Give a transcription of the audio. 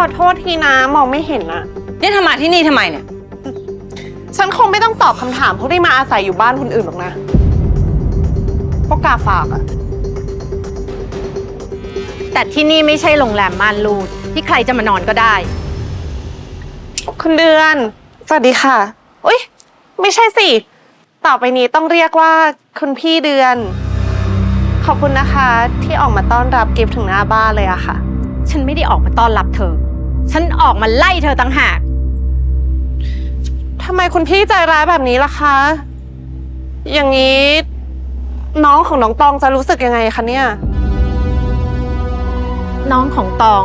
อโทษทีนะมองไม่เห็นอะนี่ทำมาที่นี่ทำไมเนี่ย ฉันคงไม่ต้องตอบคำถามพวกที่มาอาศัยอยู่บ้านคนอื่นหรอกนะ พวกกาฝากอะแต่ที่นี่ไม่ใช่โรงแรมม่านรูดที่ใครจะมานอนก็ได้ คุณเดือน สวัสดีค่ะ อุ้ยไม่ใช่สิ ต่อไปนี้ต้องเรียกว่าคุณพี่เดือน ขอบคุณนะคะที่ออกมาต้อนรับกิฟต์ถึงหน้าบ้านเลยอะค่ะ ฉันไม่ได้ออกมาต้อนรับเธอ ฉันออกมาไล่เธอต่างหาก ทำไมคุณพี่ใจร้ายแบบนี้ล่ะคะ อย่างนี้ น้องของน้องตองจะรู้สึกยังไงคะเนี่ย น้องของตอง